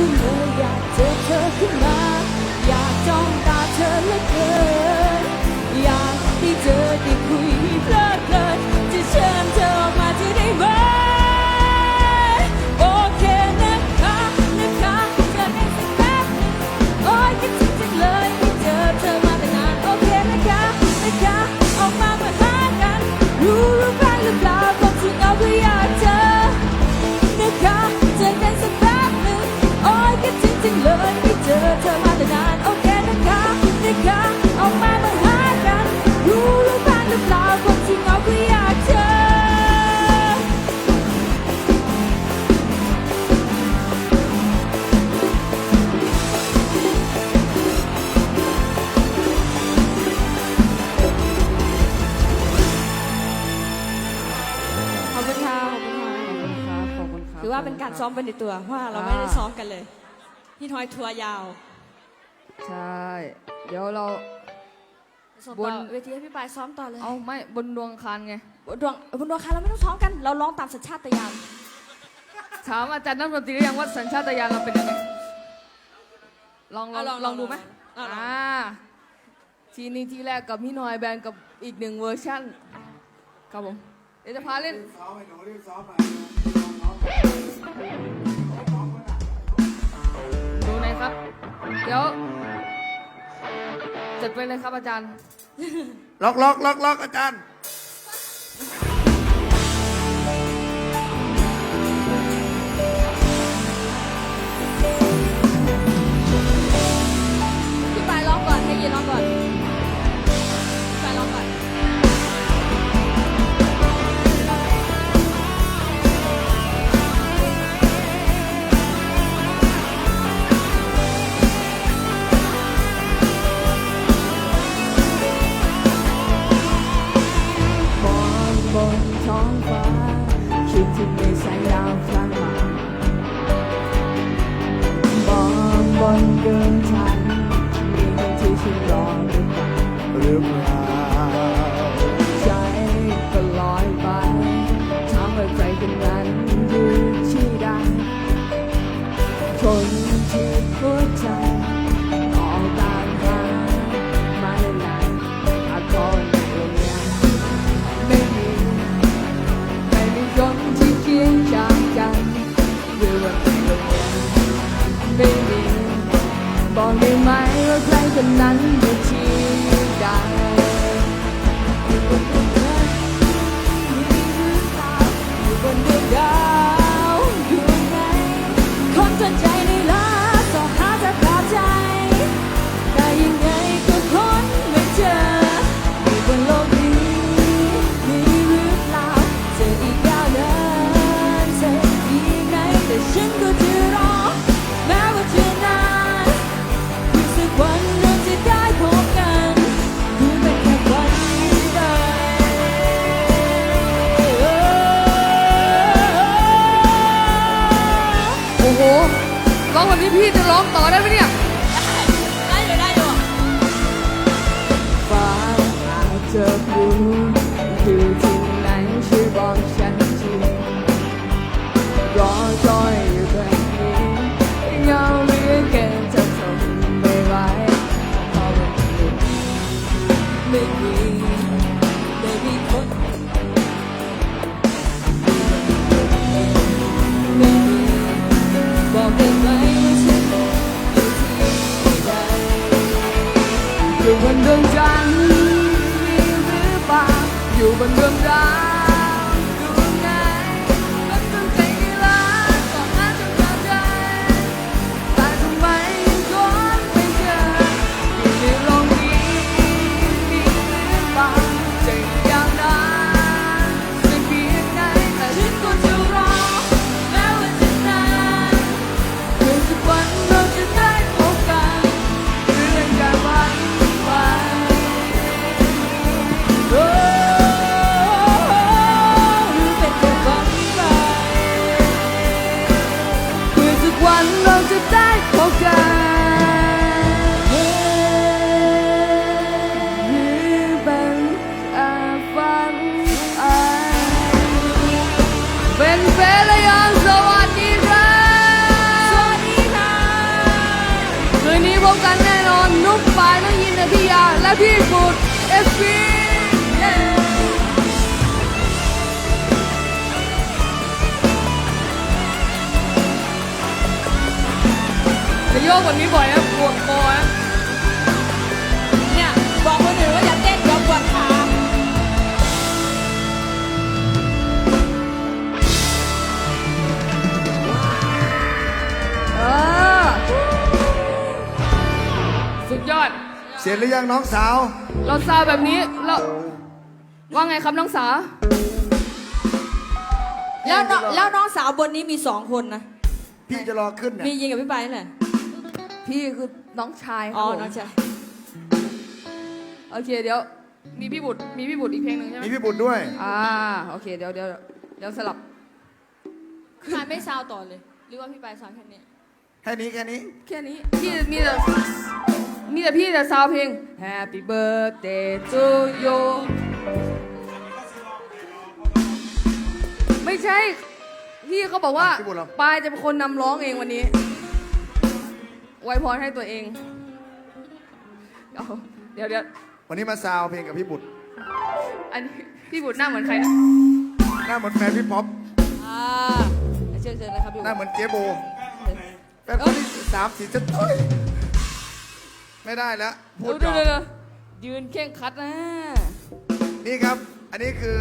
ขึ้นเลยอยากเจอเธอขึ้นมา จอเธอมาตั้งนานโอเคนะคะนะคะออกมามาหากัน รู้หรือเปล่าหรือเปล่าความจริงเอาก็อยากเจอขอบคุณค่ะขอบคุณค่ะขอบคุณครับขอบคุณครับถือว่าเป็นการซ้อมไปในตัวเพราะว่าเราไม่ได้ซ้อมกันเลย พี่ทอยทัวร์ยาวใช่ เดี๋ยวเรา ส่งบต่อน เวทีให้พี่ปายซ้อมต่อเลยเอาไม่บนดวงคารไงดวงบนดวงคารเราไม่ต้องซ้อมกัน เราร้องตามสัญชาตญาณถามอาจารย์นักดนตรีหรือยังว่าสัญชาตญาณเราเป็นยังไง ลองลองเอาลองลองดูไหมลองลองอ่าทีนี้ทีแรกกับพี่หน่อยแบนกับอีกหนึ่งเวอร์ชั่น ครับผม เดี๋ยวจะพาเล่น ซ้อมไปหนูรีบซ้อมไปดูหน่อย ครับ เดี๋ยวจัดไปเลยครับอาจารย์ ล็อกล็อกล็อกล็อกอาจารย์ คิดถึงในสายยาวพลางมามองบนเกินทันมีคนที่ฉันรอหรือเปล่า ว่าใและพี่บุตรเอฟพีจะโยกวันนี้บ่อยนะปวดคอนะ เสร็จหรือยังน้องสาว เราซาวแบบนี้เราว่าไงครับน้องสาแล้วน้องแล้วน้องสาวบนนี้มีสองคนนะ พี่จะรอขึ้นน่ะมียิงกับพี่ไปนั่นแหละพี่คือน้องชายครับอ๋อผมน้องชายโอเคเดี๋ยว มีพี่บุตรมีพี่บุตรอีกเพลงหนึ่งใช่ไหมมีพี่บุญด้วย อ่าโอเคเดี๋ยวเดี๋ยวเดี๋ยวสลับ พี่ไปไม่ซาวต่อเลย หรือว่าพี่ไปซาวแค่นี้ แค่นี้แค่นี้ แค่นี้พี่มีแต่มีแต่พี่แต่ซาวเพลง Happy birthday to you ไม่ใช่ พี่เขาบอกว่าพี่บุญเหรอ ปายจะเป็นคนนำร้องเองวันนี้ไวยพรให้ตัวเองเอาเดี๋ยวเดี๋ยววันนี้มาซาวเพลงกับพี่บุตรอันนี้พี่บุตรหน้าเหมือนใครนะหน้าเหมือนแฟนพี่ป๊อปอ่าเชิญเชิญเลยครับพี่หน้าเหมือนเจ๊โบ แฟนคนที่สามสี่จะต้อยไม่ได้แล้วพูดเดี๋ยวก่อเดี๋ยวนเดี๋ยวยืนเข่งครัดนะ นี่ครับ อันนี้คือ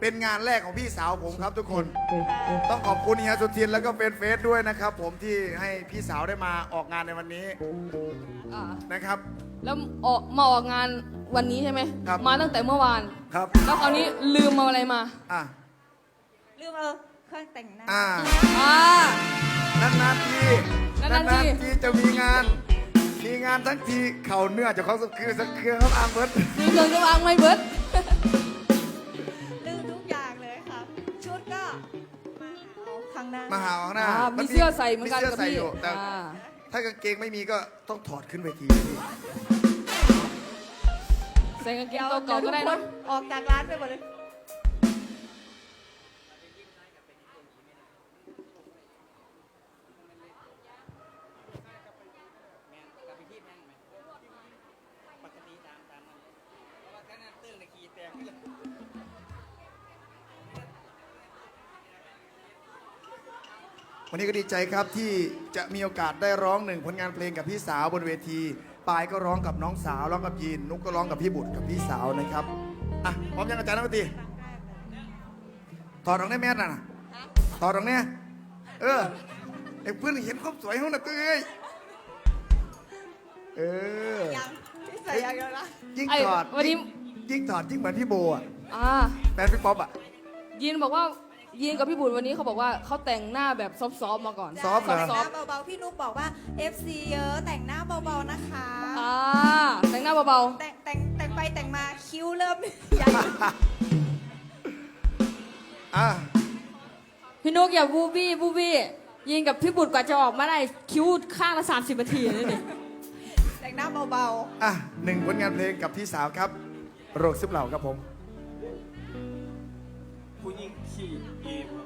เป็นงานแรกของพี่สาวผมครับทุกคน ต้องขอบคุณเฮียสุทินแล้วก็เฟนเฟสด้วยนะครับ ผมที่ให้พี่สาวได้มาออกงานในวันนี้อ่านะครับ แล้วออกมาออกงานวันนี้ใช่ไหมครับมาตั้งแต่เมื่อวานครับ แล้วคราวนี้ลืมมาอะไรมาอะลืมเอาเครื่องแต่งหน้าอ่าอ่า นานๆทีนานๆทีทีจะมีงาน มีงานทั้งทีเข่าเนื้อเจะเขาสักคือสักเครื่องครับอางเบิร์ดลืมเครื่องจะวางไม่เบิดลืมทุกอย่างเลยครับชุดก็มาเอาข้างหน้า มาหาข้างหน้าอ่ามีมีเสื้อใส่เหมือนกันเสื้อกับใส่พี่อยู่แต่อ่าถ้ากางเกงไม่มีก็ต้องถอดขึ้นเวทีใส่กางเกงเดี๋ยวเก่าๆก็ได้เยวเนทุอะคนออกจากร้านไปหมดเลย วันนี้ก็ดีใจครับที่จะมีโอกาสได้ร้องหนึ่งผลงานเพลงกับพี่สาวบนเวที ปายก็ร้องกับน้องสาวร้องกับยีนนุกก็ร้องกับพี่บุตรกับพี่สาวนะครับอะพร้อมยังอาจารย์นักดนตรีถอดรองได้แม่น่ะถอดรองเนี่ยเออไอ้เพื่อนเห็นความสวยเขาหน่ะตัวเอ้ยเออยังที่ใส่ยังเดียวนะยิ่งไอ้ถอดวันนี้ยิ่งยิ่งถอดยิ่งเหมือนพี่โบอะอ่าแฟนพี่ป๊อปอะยีนบอกว่า ยีนกับพี่บุตรวันนี้เขาบอกว่าเขาแต่งหน้าแบบซอฟต์ๆมาก่อน ซอฟต์เหรอซอฟแต่งหน้าเบาๆพี่นุ๊กบอกว่า FC เยอะแต่งหน้าเบาๆนะคะๆอ่าแต่งหน้าเบาแต่งแต่งแต่งไปแต่งมาคิ้วเริ่ม ใหญ่อะพี่นุกอย่าบูบี้บูบี้ยิงกับพี่บุตรกว่าจะออกมาได้คิ้วข้างละ 30นาทีเลยนี่ แต่งหน้าเบาอะหนึ่งผลงานเพลงกับพี่สาวครับ โรคซึบเหล่าครับผม ผู้หญิง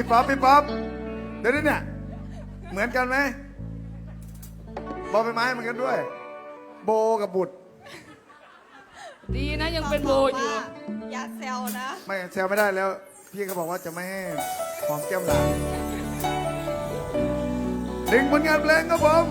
พี่ป๊อปพี่ป๊อปเดี๋ยวนี้เนี่ย เหมือนกันไหมบอใบไม้เหมือนกันด้วย โบกับบุตร ดีนะยังเป็นโบอยู่ว่าอย่าแซวนะ ไม่แซวไม่ได้แล้ว พี่ก็บอกว่าจะไม่ให้หอมแก้มหลานหนึ่งผลงานเพลงครับผม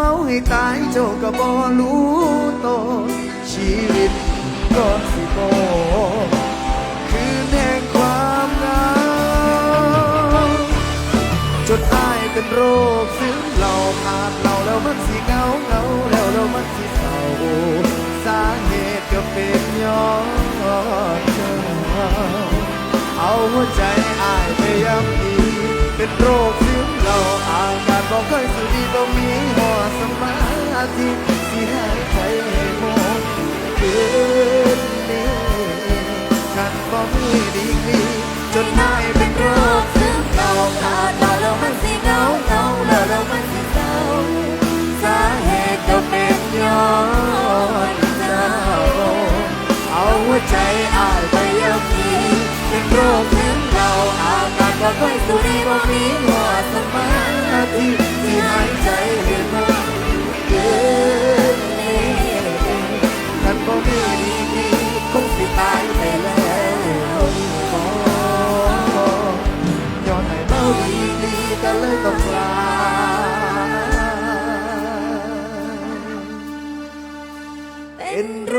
เมาให้ตายเจ้าก็บ่รู้โตวชีวิตก็สิบ่คืนแห่งความเหงาจนอายเป็นโรคซึมเหล่าขาดเหล่าแล้วมันสิเหงาเหงาแล้วแล้วมันสิเศร้าสาเหตุก็เป็นย้อนเจ้าเอาหัวใจอายไปย้ำดี เป็นโรคซึมเหล่าอาการบอกเคยสุดีต้องมีหัวสมาธิสิหายใจให้มองคืนนี้ฉันบอกมีดีกีจนนายเป็นโรคซึมเหล่าขาดเราแล้วมันสิเงาเงาแล้วแล้วมัน การก็ค่อยสุดีบ่มีหัวสมาธิที่หายใจเห็นมันเกินนี้ท่านบ่มีดีดีคงสิตายไปแล้วย้อนให้เมาดีดีก็เลยต้องกลาเป็นโร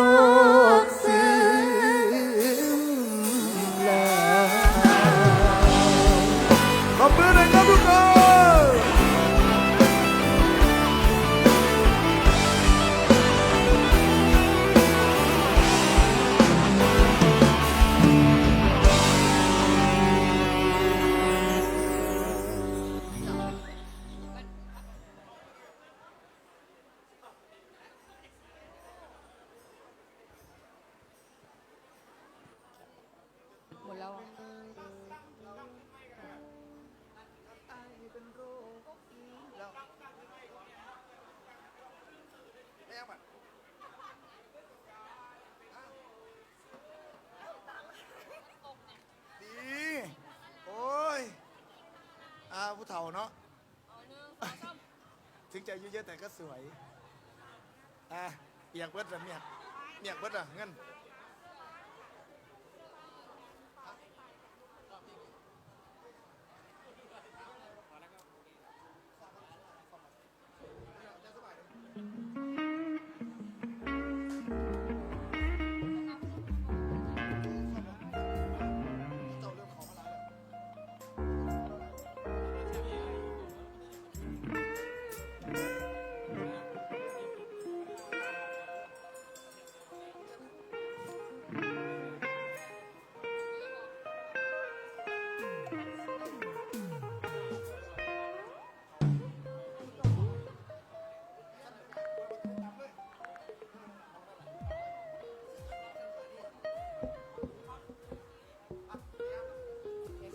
ดี โอ้ยอาผู้เฒ่าเนาะ ถึงจะอายุเยอะแต่ก็สวย อะเปียกเบิดละเมียกเมียกเบิดละเงิน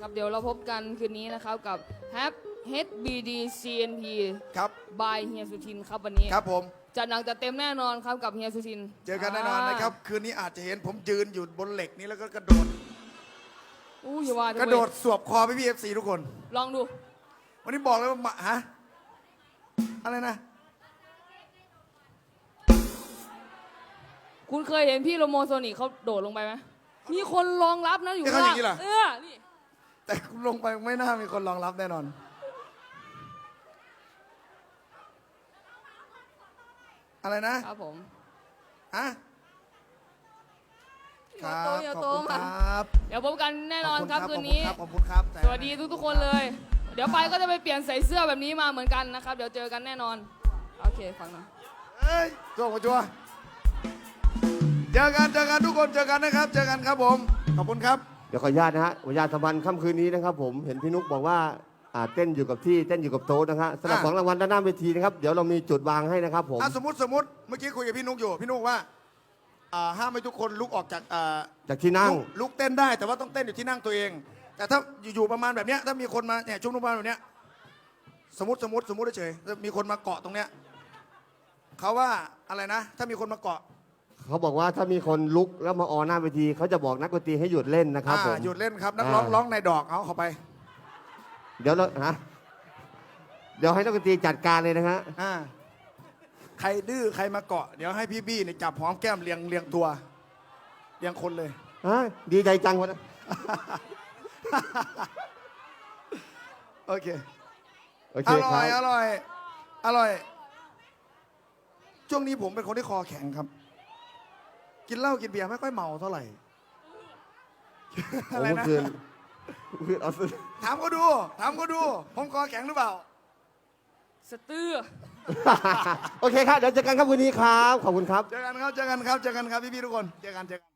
ครับเดี๋ยวเราพบกันคืนนี้นะครับกับ Hap HBD CNP ครับ by เฮียสุทินครับวันนี้ครับผม จัดหนังจัดเต็มแน่นอนครับกับเฮียสุทินเจอกันแน่นอนนะครับ คืนนี้อาจจะเห็นผมยืนอยู่บนเหล็กนี้แล้วก็กระโดด อู้อย่าว่ากระโดดสวบคอพี่พีเอฟซีทุกคน ลองดู วันนี้บอกเลยว่ามาฮะ อะไรนะ คุณเคยเห็นพี่โรโมโซนิกเขาโดดลงไปไหมมีคนรองรับนะอยู่เอ๊ะเขาอย่างนี้นี้เหรอ เออนี่ แต่ลงไปไม่น่ามีคนรองรับแน่นอน อะไรนะ ครับผม ฮะโยโตโยขอบโตคุณคมารับเดี๋ยวพบกันแน่นอนครับขคืณนนี้ ขอบคุณครับ ขอบคุณครับสวัสดีทุกๆคนเลย เดี๋ยวไปก็จะไปเปลี่ยนใส่เสื้อแบบนี้มาเหมือนกันนะครับ เดี๋ยวเจอกันแน่นอน โอเคฟังหน่อยเอ้ยจัวมาจัวเจอกันเจอกันทุกคนเจอกันนะครับ เจอกันครับผม ขอบคุณครับเดี๋ยวขออนุญาตนะฮะวันญาติสัมพันธ์ค่ำคืนนี้นะครับ ผมเห็นพี่นุกบอกว่าอ่าเต้นอยู่กับที่เต้นอยู่กับโต๊ะนะฮะสำหรับอะ ของรางวัลด้านหน้าเวทีนะครับเดี๋ยวเรามีจุดวางให้นะครับผม อะสมมติสมมติเมื่อกี้คุยกับพี่นุกอยู่ พี่นุกว่าอ่าห้ามให้ทุกคนลุกออกจากอ่าจากที่นั่งลุกลุกเต้นได้แต่ว่าต้องเต้นอยู่ที่นั่งตัวเอง แต่ถ้าอยู่ๆประมาณแบบเนี้ยถ้ามีคนมาเนี่ยชุมนุมประมาณแบบเนี้ยสมมติสมมติสมมติเฉยๆถ้ามีคนมาเกาะตรงเนี้ยเขาว่าอะไรนะ ถ้ามีคนมาเกาะ เขาบอกว่าถ้ามีคนลุกแล้วมาออหน้าเวทีเขาจะบอกนักดนตรีให้หยุดเล่นนะครับผม อ่าหยุดเล่นครับ นักร้องอ่า ร้องในดอกเอาเข้าไปเดี๋ยวเราฮะเดี๋ยวให้นักดนตรีจัดการเลยนะฮะอ่าใครดื้อใครมาเกาะ เดี๋ยวให้พี่บี้เนี่ยจับหอมแก้มเรียงเรียงตัวเรียงคนเลย ฮะดีใจจังวะนะโอเค โอเคอคร่อยรัอบร่อย อร่อย ช่วงนี้ผมเป็นคนที่คอแข็งครับ กินเหล้ากินเบียร์ไม่ค่อยเมาเท่าไหร่ โอ้อะไรเมื่อนะคืนเมื่อคืนเอาสุดถามก็ดู ถามก็ดู ผมคอแข็งหรือเปล่าสเตื้อโอเคครับเดี๋ยวเจอกันครับวันนี้ครับ ขอบคุณครับ เจอกันครับ เจอกันครับ เจอกันครับพี่ๆทุกคน เจอกันเจอกัน